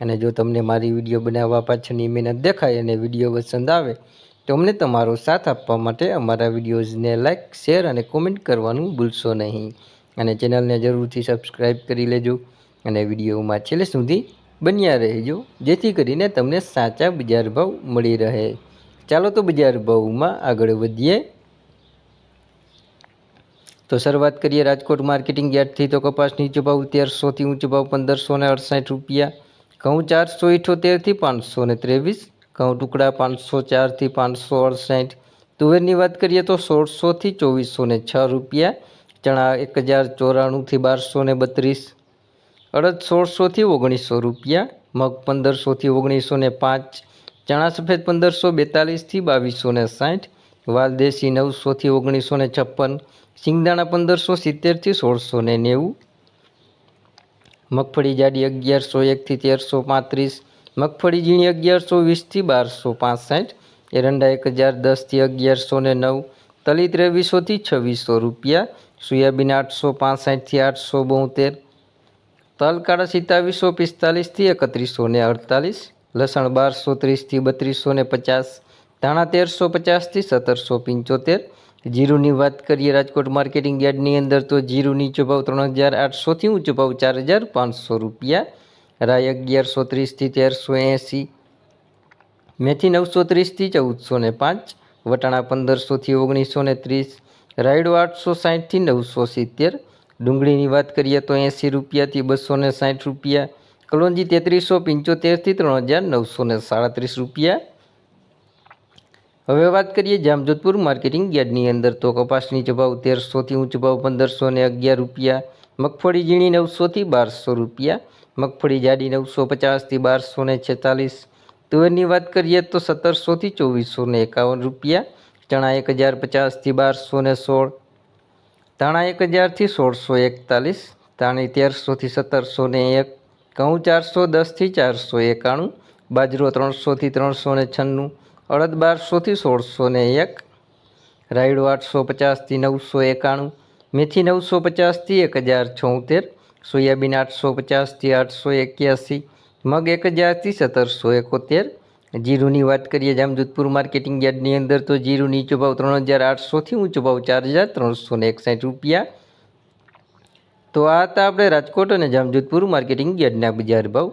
અને જો તમને મારી વીડિયો બનાવવા પાછળની મહેનત દેખાય અને વીડિયો પસંદ આવે, તો અમને તમારો સાથ આપવા માટે અમારા વિડીયોઝને લાઇક શેર અને કોમેન્ટ કરવાનું ભૂલશો નહીં. અને ચેનલને જરૂરથી સબસ્ક્રાઈબ કરી લેજો અને વિડીયોમાં છેલ્લે સુધી બન્યા રહેજો, જેથી કરીને તમને સાચા બજાર ભાવ મળી રહે. ચાલો તો બજાર ભાવમાં આગળ વધીએ. તો શરૂઆત કરીએ રાજકોટ માર્કેટિંગ યાર્ડથી. તો કપાસ નીચો ભાવ તેરસોથી ઊંચો ભાવ પંદરસો ને અડસાઠ રૂપિયા. ઘઉં ચારસો ઇઠોતેરથી પાંચસો ને ત્રેવીસ, ઘઉં ટુકડા પાંચસો ચારથી પાંચસો અડસાઠ. તુવેરની વાત કરીએ તો સોળસોથી ચોવીસો ને છ રૂપિયા, ચણા એક હજાર ચોરાણુંથી બારસો ને બત્રીસ. અડદ સોળસોથી ઓગણીસો રૂપિયા, મગ પંદરસોથી ઓગણીસો ને પાંચ, ચણા સફેદ પંદરસો બેતાલીસથી બાવીસો ને સાઠ વાલદેશી નવસોથી ઓગણીસો ને છપ્પન સિંગદાણા પંદરસો સિત્તેરથી સોળસો ને નેવું. મગફળી જાડી અગિયારસો, એકથી તેરસો પાંત્રીસ, મગફળી ઝીણી અગિયારસો, વીસથી બારસો પાંસઠ એરંડા એક હજાર, દસથી અગિયારસો ને નવ, તલી ત્રેવીસોથી છવ્વીસો રૂપિયા, સોયાબીન આઠસો પાંસઠથી આઠસો બોતેર, તલ કાળા સિત્તાવીસો પિસ્તાલીસથી એકત્રીસો ને અડતાલીસ, લસણ બારસો ત્રીસથી બત્રીસો ને પચાસ, ધાણા તેરસો પચાસથી સત્તરસો પંચોતેર જીરુની વાત કરીએ રાજકોટ માર્કેટિંગ યાર્ડની અંદર, તો જીરું નીચો ભાવ ત્રણ હજાર આઠસોથી ઊંચો ભાવ ચાર હજાર પાંચસો રૂપિયા, રાય અગિયારસો ત્રીસથી તેરસો એંસી, મેથી નવસો ત્રીસથી ચૌદસો ને પાંચ, વટાણા પંદરસોથી ઓગણીસો ને ત્રીસ, રાયડો આઠસો સાઠથી નવસો સિત્તેર, ડુંગળીની વાત કરીએ તો એંસી રૂપિયાથી બસો ને સાઠ રૂપિયા, કલોંજી તેત્રીસો પંચોતેરથી ત્રણ હજાર નવસો ને સાડત્રીસ રૂપિયા હવે વાત કરીએ જામજોધપુર માર્કેટિંગ યાર્ડની અંદર. તો કપાસની જભાવ તેરસોથી ઊંચ ભાવ પંદરસો ને અગિયાર રૂપિયા, મગફળી ઝીણી નવસોથી બારસો રૂપિયા, મગફળી જાડી નવસો પચાસથી બારસો ને છેતાલીસ. તુવેરની વાત કરીએ તો સત્તરસોથી ચોવીસો ને એકાવન રૂપિયા, ચણા એક હજાર પચાસથી બારસો ને સોળ, ધાણા એક હજારથી સોળસો એકતાલીસ, ધાણી તેરસોથી સત્તરસો ને એક, ઘઉં ચારસો દસથી ચારસો એકાણું, બાજરો ત્રણસોથી ત્રણસો ને છન્નું અડદ બારસોથી સોળસો ને એક, રાયડો આઠસો પચાસથી નવસો એકાણું, મેથી નવસો પચાસથી એક હજાર છોતેર, સોયાબીન આઠસો પચાસથી આઠસો એક્યાસી, મગ એક હજારથી સત્તરસો એકોતેર. જીરુની વાત કરીએ જામજોધપુર માર્કેટિંગ યાર્ડની અંદર તો જીરુ નીચો ભાવ ત્રણ હજાર આઠસોથી ઊંચો ભાવ ચાર હજાર ત્રણસો ને એકસાઠ રૂપિયા. તો આ હતા આપણે રાજકોટ અને જામજોધપુર માર્કેટિંગ યાર્ડના બજાર ભાવ.